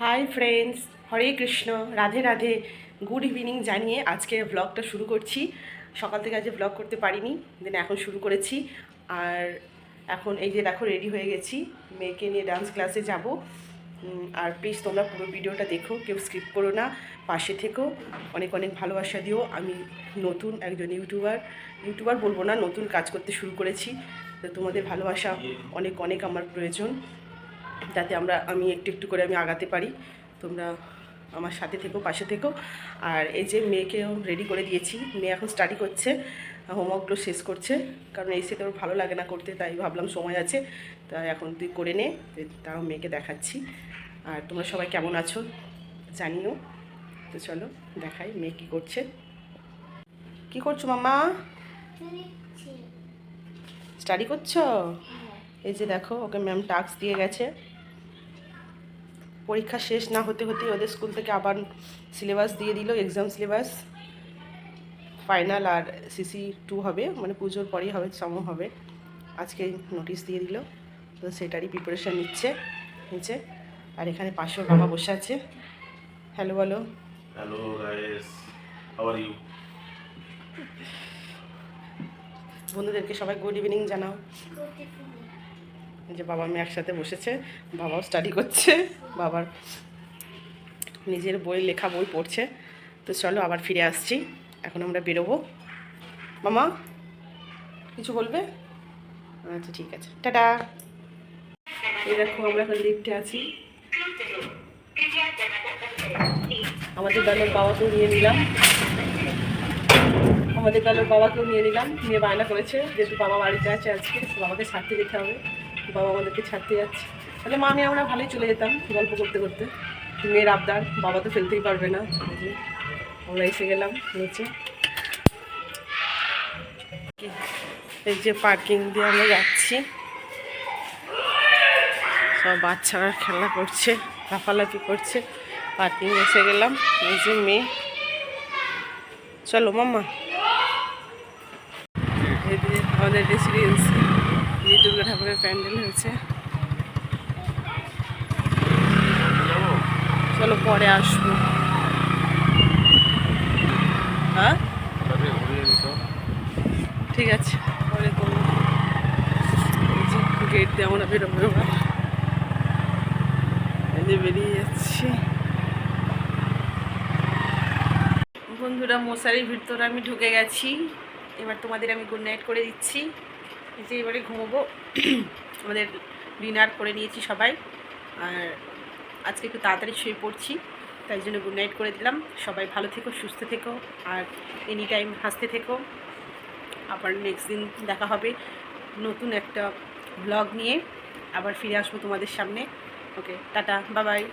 Hi friends Hare Krishna Radhe Radhe. Good evening জানিয়ে আজকে ব্লগটা শুরু করছি। সকাল থেকে আজকে ব্লগ করতে পারিনি দেন এখন শুরু করেছি। আর এখন এই যে দেখো রেডি হয়ে গেছি। মেয়েকে নিয়ে ডান্স ক্লাসে যাব। আর প্লিজ তোমরা পুরো ভিডিওটা দেখো কেউ স্কিপ করো না। পাশে থেকো। অনেক অনেক ভালোবাসা দিও। আমি নতুন একজন ইউটিউবার ইউটিউবার বলব না নতুন কাজ করতে শুরু করেছি। তো তোমাদের ভালোবাসা অনেক অনেক আমার প্রয়োজন। যাতে আমরা আমি একটু একটু করে আমি আগাতে পারি। তোমরা আমার সাথে থেকো পাশে থেকো। আর এই যে মেয়েকেও রেডি করে দিয়েছি। মেয়ে এখন স্টাডি করছে হোমওয়ার্কগুলো শেষ করছে। কারণ এই সেটা ভালো লাগে না করতে তাই ভাবলাম সময় আছে। তাই এখন তুই করে নে তাও মেয়েকে দেখাচ্ছি। আর তোমরা সবাই কেমন আছো জানিও। তো চলো দেখাই মেয়ে কী করছে। কি করছ মামা স্টাডি করছ? এই যে দেখো ওকে ম্যাম টাস্ক দিয়ে গেছে। পরীক্ষা শেষ না হতে হতেই ওদের স্কুল থেকে আবার সিলেবাস দিয়ে দিল এক্সাম সিলেবাস ফাইনাল আর সিসি টু হবে মানে পুজোর পরেই হবে সম হবে। আজকে নোটিশ দিয়ে দিল তো সেটারই প্রিপারেশান নিচ্ছে নিচ্ছে। আর এখানে পাশেও বাবা বসে আছে। হ্যালো বলো। Are you? বন্ধুদেরকে সবাই গুড ইভিনিং জানাও। যে বাবা মেয়ে একসাথে বসেছে, বাবাও স্টাডি করছে, বাবার নিজের বই, লেখা বই পড়ছে। তো চলো আবার ফিরে আসছি, এখন আমরা বেরোবো। মামা, কিছু বলবে? আচ্ছা ঠিক আছে। টাটা। এই দেখো, আমরা এখন লিফটে আছি। আমাদের দলের বাবাকেও নিয়ে নিলাম। আমাদের দলের বাবাকেও নিয়ে নিলাম। নিয়ে বায়না করেছে, যেহেতু বাবা বাড়িতে আছে আজকে বাবাকে ছাড়তে যেতে হবে। বাবা আমাদেরকে ছাড়তে যাচ্ছে। তাহলে মা, আমি আমরা ভালোই চলে যেতাম গল্প করতে করতে। মেয়ের আবদার, বাবা তো ফেলতেই পারবে না। আমরা এসে গেলাম নিচে। এই যে পার্কিং দিয়ে আমরা যাচ্ছি। সব বাচ্চারা খেলা করছে, লাফালাফি করছে। পার্কিং এসে গেলাম। এই যে মেয়ে। চলো মাম্মা। আমাদের রেসিডেন্সি দুর্গা ঠাকুরের প্যান্ডেল হয়েছে। চলো পরে আসব। হ্যাঁ? ঠিক আছে, পরে করব। গেট দিয়ে আমরা বেরিয়ে যাচ্ছি। বন্ধুরা, মশারির ভিতরে আমি ঢুকে গেছি। এবার তোমাদের আমি গুড নাইট করে দিচ্ছি। যে এবারে ঘুমোবো। আমাদের ডিনার করে নিয়েছি সবাই। আর আজকে একটু তাড়াতাড়ি শুয়ে পড়ছি, তাই জন্য গুড নাইট করে দিলাম। সবাই ভালো থেকো, সুস্থ থেকো, আর এনি টাইম হাসতে থেকো। আবার নেক্সট দিন দেখা হবে নতুন একটা ব্লগ নিয়ে। আবার ফিরে আসব তোমাদের সামনে। ওকে টাটা বাবাই